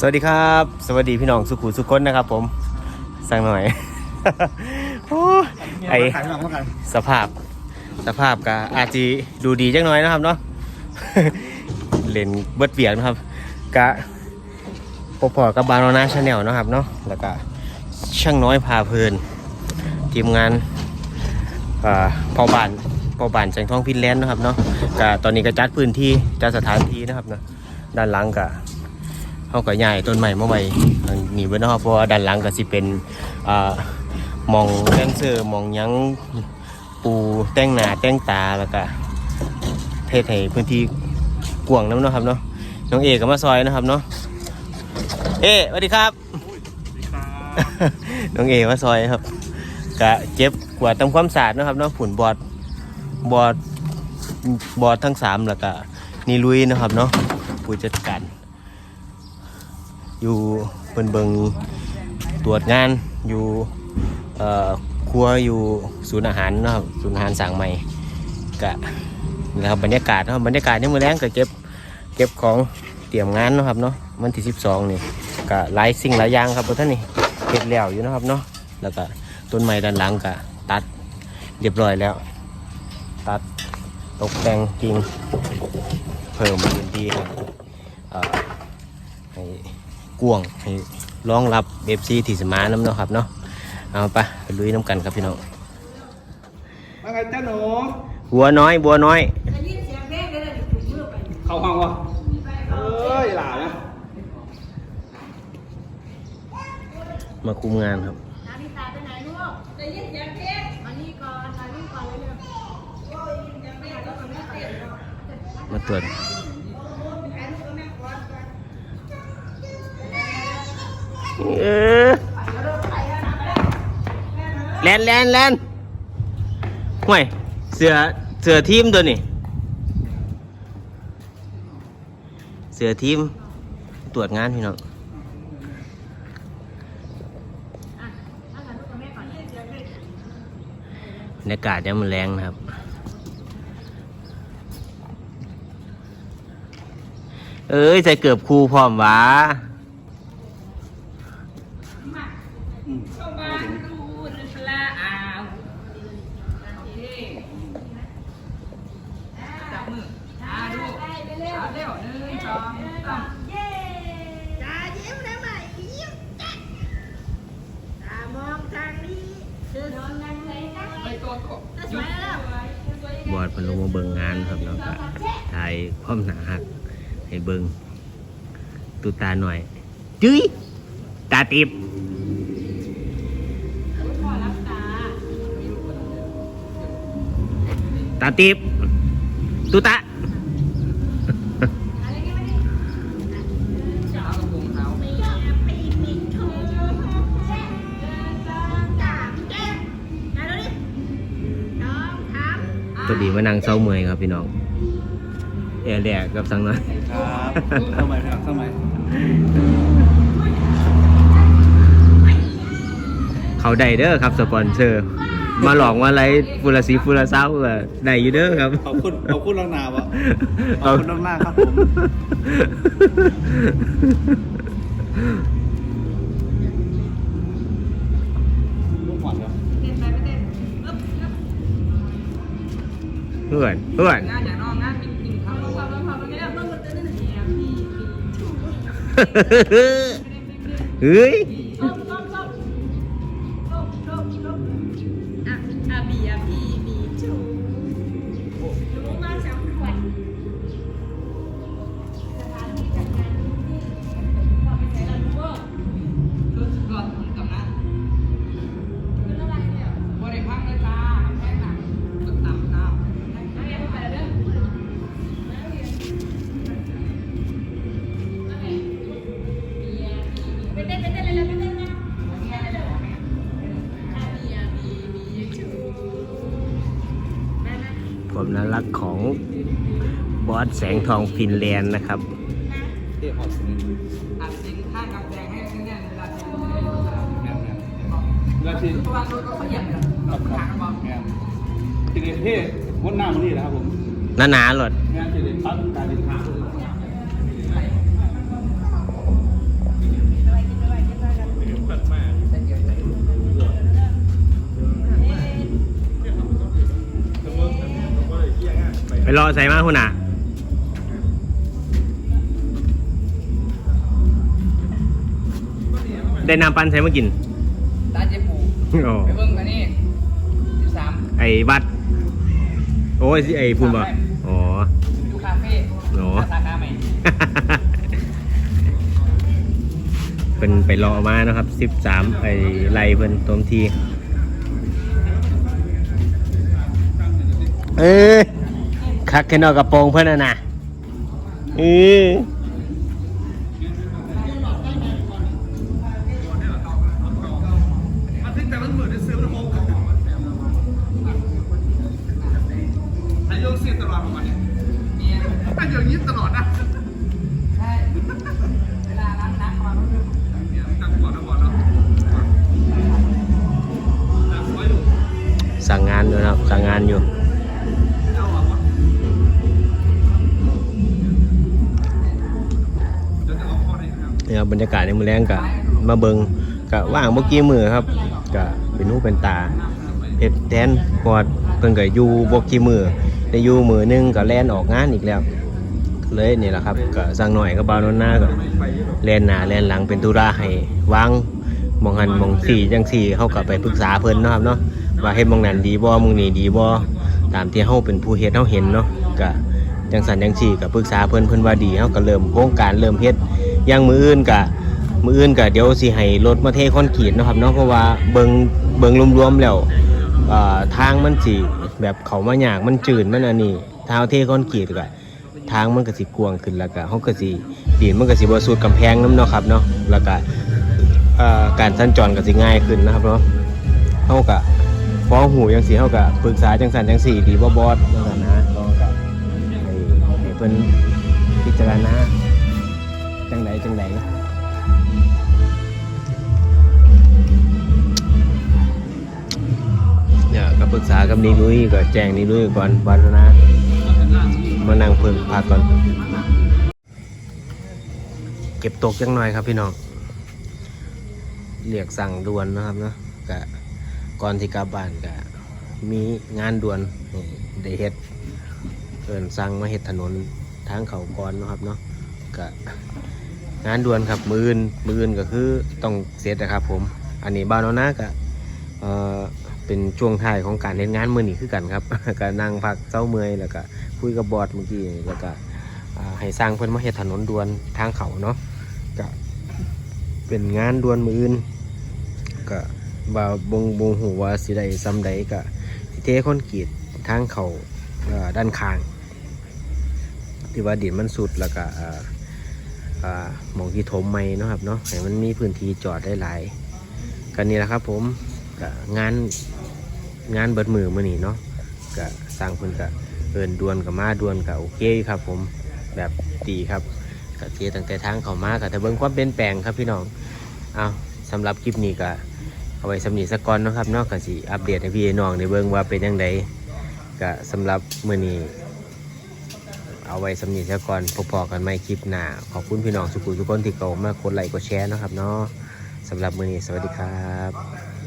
สวัสดีครับ สวัสดีพี่น้องสุขุสุขคนนะครับ ผมสั่งหน่อย โอ้ยไอขายหนังเมื่อกันสภาพ สภาพก็อาจจะดูดีจังหน่อยนะครับเนาะ เล่นเบิดเปียกนะครับกะพบพอกับบาโนนาชาแนลนะครับเนาะแล้วก็ช่างน้อยพาเพลิน ทีมงานอ่าเผาบ้านเผาบ้านแสงทองพินแลนด์นะครับเนาะกะตอนนี้ก็จัดพื้นที่จัดสถานที่นะครับเนาะด้านหลังกะ เขาก็ใหญ่ต้นใหม่มาไว้ทางนี้ไว้เนาะครับเพราะว่าด้านหลังก็สิเป็นอ่ามองแดนเซอร์มองหยังปูแต่งหน้าแต่งตาแล้วก็เทศให้พื้นที่กว้างน้ำเนาะครับเนาะน้องเอกก็มาซอยนะครับเนาะเอ๊สวัสดีครับน้องเอมาซอยครับกะเจ็บกว่าดทำความสะอาดเนาะครับเนาะผุนบอดบอดบอดทั้งสามแล้วก็นี่ลุยนะครับเนาะผู้จัดการ อยู่เบิ่นเบิงตรวจงานอยู่ครัวอยู่ศูนย์อาหารนะครับศูนย์อาหารสั่งใหม่กะนะครับบรรยากาศนะครับบรรยากาศในมือแรงก็เก็บเก็บของเตรียมงานนะครับเนาะวันที่ 12 นี่ก็หลายสิ่งหลายอย่างครับท่านนี่เก็บแล้วอยู่นะครับเนาะแล้วก็ต้นไม้ด้านหลังก็ตัดเรียบร้อยแล้ว ตัดตกแต่งกิ่งเพิ่มพื้นที่ให้เอ่อให้ กว้างให้รองรับเอฟซีที่สมาน้ำเนาะครับเนาะเอาไปไปลุยน้ำกันครับพี่น้องว่าไงจ้าหนูบัวน้อยบัวน้อยได้ยินเสียงเพลงได้เลยถูกมือไปเข้าห้องวะเอ้ยหล่านะมาคุมงานครับนาฬิตาไปไหนลูกได้ยินเสียงเพลงมานี่ก่อนมานี่ก่อนเลยเร็วยังไม่อยากก็ไม่เปลี่ยน มาตรวจ เออแลนแลนแลนห่วยเสือเสือทีมตัวนี้เสือทีมตรวจงานพี่น้องบรรยากาศยังมันแรงนะครับ เอ้ยใส่เกือบครูพร้อมหวะ มาดูละอ้าวจับมืออ่าดูเอาเร็วหนึ่งสองสามเย้จ้ายิ้มได้ไหมยิ้มจ้าตามองทางนี้เดินนั่งเลยนะไปตัวโตสวยแล้ว บอดเพนลงมาเบิ่งงานครับเนาะก็ถ่ายความหนาหักให้เบิ่งตุตาหน่อย จุ้ยตาติบตาติบตุตา ตัวดีมานั่งเศร้าเมื่อยครับพี่น้องแอร์แดกกับสังน้อยครับทำไมครับทำไมเขาได้เด้อครับสปอนเซอร์ มาหลอกว่าอะไรฟูลาซีฟูลาเศร้าก็ได้อยู่เด้อครับขอบคุณขอบคุณลังนาวะขอบคุณลังหน้าครับผม เพื่อนเพื่อนเฮ้ย ผมน่ารักของบอสแสงทองฟินแลนด์นะครับเที่ยวหอดสิงอัดสิงข้างกำแพงให้แน่นๆเวลาที่แม่แม่แล้วที่ตัวรถก็เขาเหยียบกันางบอกแม่ที่วนหน้ามันนี่นะครับผมหนาหนาหลดแม่ที่เด็ดปั๊บการเดินทาง ไปรอใส่มาหุ่นอะได้น้ำปันใส่มากินตาเจ็บปูโอ้ไปเบิ่งกันนี่สิบสามไอ้วัด โอ้ยสิไอ้พุ่นบ่อ๋อดูคาเฟ่โอ้สาขาใหม่เป็นไปรอมานะครับสิบสามไอ้ไล่เพิ่นตมที เออ คักแค่นอกกระโปรงเพิ่นน่ะนะเออมันถึงแต่มันเหมือนจะซื้อมันโมกนายกเสียตลอดประมาณนี้เนี่ยนายกยิ้มตลอดนะใช่เวลาล้างน้ำมามันเนี่ยตั้งก่อนนะก่อนเนาะตั้งไว้อยู่สั่งงานอยู่นะครับสั่งงานอยู่ นี้นะครับเนี่ยบรรยากาศในมือแรงกะมาเบิงกะว่างเมื่อกี้มือครับกะเป็นหูเป็นตาเฮ็ดแทนกอดเพิ่นก็อยู่บ่กี่มือได้ยูมือหนึงก็แลนออกงานอีกแล้วเลยนี่แหละครับก็สั่งหน่อยก็บาวนหน้าก็แลนหน้าแลนหลังเป็นธุระให้วางมองหันมองสี่จังสี่เฮาก็ไปปรึกษาเพิ่นเนาะครับเนาะว่าเฮ็ดมองนั้นดีบ่มองนี้ดีบ่ตามที่เฮาเป็นผู้เฮ็ดเฮาเห็นเนาะก็จังสันจังสี่ก็ปรึกษาเพิ่นเพิ่นว่าดีเฮาก็เริ่มโครงการเริ่มเฮ็ด อย่างมืออื่นก็มืออื่นก็เดี๋ยวสิให้รถมาเทคอนกรีตนะครับเนาะเพราะว่าเบิงเบิงรวมๆแล้วทางมันสิแบบเขามายากมันจืดมันอันนี้ทางเทคอนกรีตก็ทางมันก็สิกวางขึ้นแล้วก็เฮาก็สิดินมันก็สิบ่สุดกำแพงนํเนาะครับเนาะแล้วก็การสัญจรก็สิง่ายขึ้นนะครับเนาะเฮาก็พองหูจังซี่เฮาก็ปรึกษาจังซั่นจังซี่ดีบ่บอสจังซั่นนะก็ก็ให้ให้เพิ่นพิจารณา จังไดจังไดเนี่ยก็ปรึกษากับนิลุยก็แจ้งนิลุยก่อนวันนะ มานั่งเพิ่งพักก่อน เก็บตกจังหน่อยครับพี่น้องเรียกสั่งด่วนนะครับเนาะกะก่อนที่กลับบ้านกะมีงานด่วนให้ได้เฮ็ดเอินสั่งมาเฮ็ดถนนทางเขาก่อนนะครับเนาะ กะงานด่วนครับมือื่นมือื่นก็คือต้องเสร็จนะครับ ผม อันนี้บ้านเอานะกะเอ่อเป็นช่วงท้ายของการเฮ็ดงานมือนี้คือกันครับ ก็นั่งพักเจ้าเมื่อยแล้วก็คุยกับบอสเมื่อกี้แล้วก็อ่าให้สร้างเพิ่อนมาเฮ็ดถนนด่วนทางเขาเนาะก็เป็นงานด่วนมืออื่นก็ว่าบงบงหูว่าสิได้ซ้ำใดก็เทคอนกรีตทางเขาเอ่อด้านข้าง ที่ว่าดินมันสุดแล้วก็อ่า หมองที่ถมใหม่เนาะครับเนาะให้มันมีพื้นที่จอดได้หลายกันนี่แหละครับผมกงานงานเบิดมือมือนี้เนาะก็สร้างพิ่นก็เอินดวนกับมาดวนกับโอเคครับผมแบบดีครับกับเทียตั้งแต่ทางเขามากับแต่เบิ้งความเปลี่ยนแปลงครับพี่น้องเอาสำหรับคลิปนี้ก็เอาไว้สำนีสักก่อนเนาะครับเนอกจากสิอัปเดตให้พี่น้องในเบิ้งว่าเป็นยังไงก็สำหรับมือนี้ เอาไว้สำนีสักก่อนพบๆกันใหม่คลิปหน้า ขอบคุณพี่น้องสุขุทุกคนที่เข้ามากดไลค์กดแชร์นะครับเนาะสำหรับมื้อนี้สวัสดีครับ